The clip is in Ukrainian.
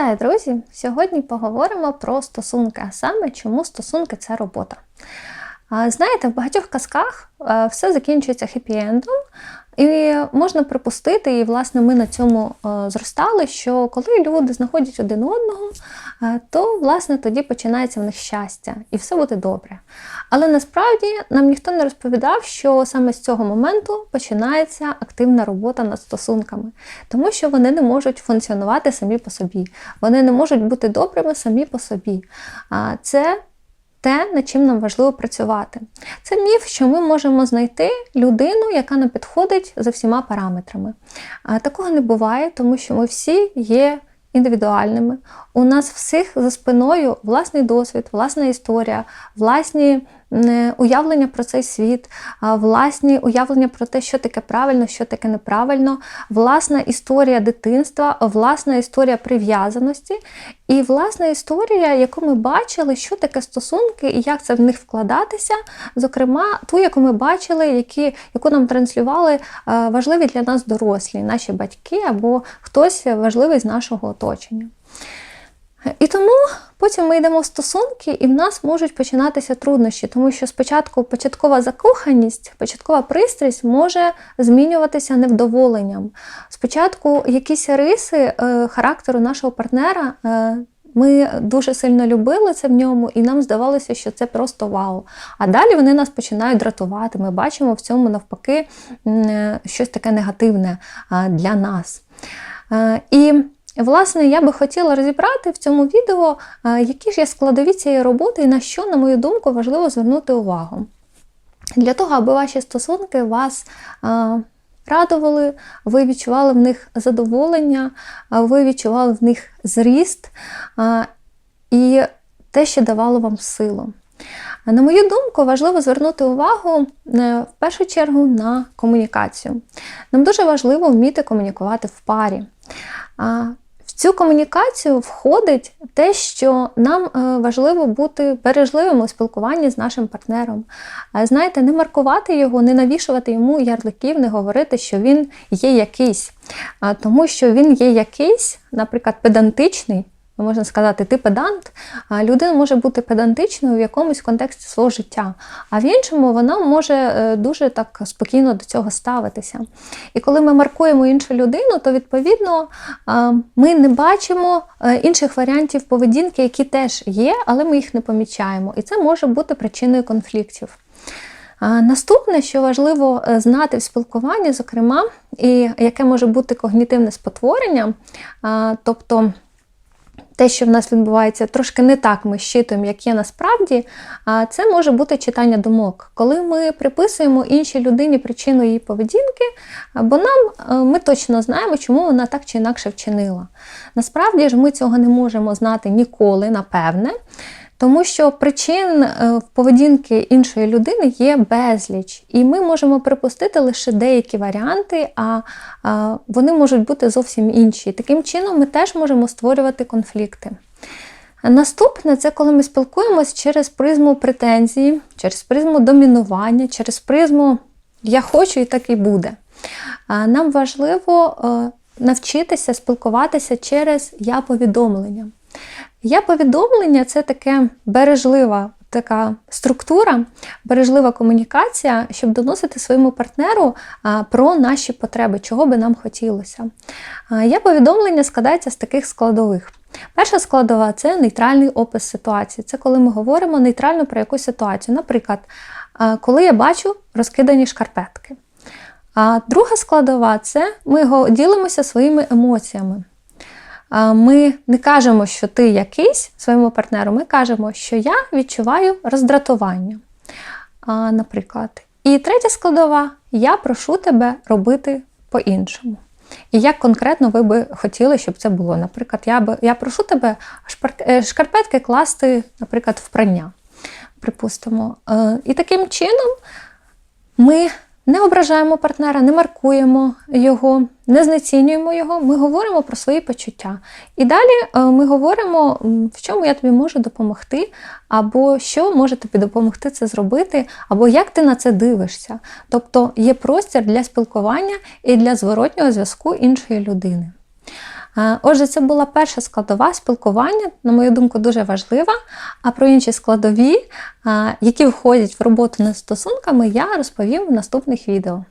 Вітаю, друзі! Сьогодні поговоримо про стосунки, а саме чому стосунки це робота. Знаєте, в багатьох казках е, все закінчується хеппі-ендом, і можна припустити, і власне ми на цьому е, зростали, що коли люди знаходять один одного, то власне тоді починається в них щастя, і все буде добре. Але насправді нам ніхто не розповідав, що саме з цього моменту починається активна робота над стосунками, тому що вони не можуть функціонувати самі по собі, вони не можуть бути добрими самі по собі. А це те, над чим нам важливо працювати. Це міф, що ми можемо знайти людину, яка нам підходить за всіма параметрами. Такого не буває, тому що ми всі є індивідуальними. У нас всіх за спиною власний досвід, власна історія, власні уявлення про цей світ, власні уявлення про те, що таке правильно, що таке неправильно, власна історія дитинства, власна історія прив'язаності і власна історія, яку ми бачили, що таке стосунки і як це в них вкладатися. Зокрема, ту, яку ми бачили, які, яку нам транслювали важливі для нас дорослі, наші батьки або хтось важливий з нашого оточення. І тому потім ми йдемо в стосунки, і в нас можуть починатися труднощі, тому що спочатку початкова закоханість, початкова пристрасть може змінюватися невдоволенням. Спочатку якісь риси е, характеру нашого партнера. Е, ми дуже сильно любили це в ньому, і нам здавалося, що це просто вау. А далі вони нас починають дратувати. Ми бачимо в цьому навпаки е, щось таке негативне для нас. І Власне, я би хотіла розібрати в цьому відео, які ж є складові цієї роботи і на що, на мою думку, важливо звернути увагу. Для того, аби ваші стосунки вас радували, ви відчували в них задоволення, ви відчували в них зріст і те, що давало вам силу. На мою думку, важливо звернути увагу е, в першу чергу на комунікацію. Нам дуже важливо вміти комунікувати в парі. В цю комунікацію входить те, що нам е, важливо бути бережливим у спілкуванні з нашим партнером. Знаєте, не маркувати його, не навішувати йому ярликів, не говорити, що він є якийсь. Тому що він є якийсь, наприклад, педантичний можна сказати, ти педант, людина може бути педантичною в якомусь контексті свого життя, а в іншому вона може е, дуже так спокійно до цього ставитися. І коли ми маркуємо іншу людину, то відповідно ми не бачимо е, інших варіантів поведінки, які теж є, але ми їх не помічаємо. І це може бути причиною конфліктів. Наступне, що важливо е, знати в спілкуванні, зокрема, і яке може бути когнітивне спотворення, тобто те, що в нас відбувається, трошки не так ми щитуємо, як є насправді, це може бути читання думок, коли ми приписуємо іншій людині причину її поведінки, бо нам е, ми точно знаємо, чому вона так чи інакше вчинила. Насправді ж ми цього не можемо знати ніколи, напевне. Тому що причин е, поведінки іншої людини є безліч, і ми можемо припустити лише деякі варіанти, а вони можуть бути зовсім інші. Таким чином, ми теж можемо створювати конфлікти. Наступне це коли ми спілкуємось через призму претензії, через призму домінування, через призму Я хочу і так і буде. Нам важливо е, навчитися спілкуватися через. Я повідомлення це таке бережлива така структура, бережлива комунікація, щоб доносити своєму партнеру про наші потреби, чого би нам хотілося. Я повідомлення складається з таких складових. Перша складова це нейтральний опис ситуації. Це коли ми говоримо нейтрально про якусь ситуацію. Наприклад, коли я бачу розкидані шкарпетки. А друга складова це ми ділимося своїми емоціями ми не кажемо, що ти якийсь своєму партнеру, ми кажемо, що я відчуваю роздратування. Наприклад. І третя складова я прошу тебе робити по-іншому. І як конкретно ви би хотіли, щоб це було? Наприклад, я би, я прошу тебе е, шкарпетки класти, наприклад, в прання. Припустимо. Е, і таким чином ми не ображаємо партнера, не маркуємо його, не знецінюємо його, ми говоримо про свої почуття. І далі е, ми говоримо, в чому я тобі можу допомогти, або що може тобі допомогти це зробити, або як ти на це дивишся. Тобто є простір для спілкування і для зворотнього зв'язку іншої людини. Е, Отже, це була перша складова спілкування, на мою думку, дуже важлива. А про інші складові, е, які входять в роботу над стосунками, я розповім в наступних відео.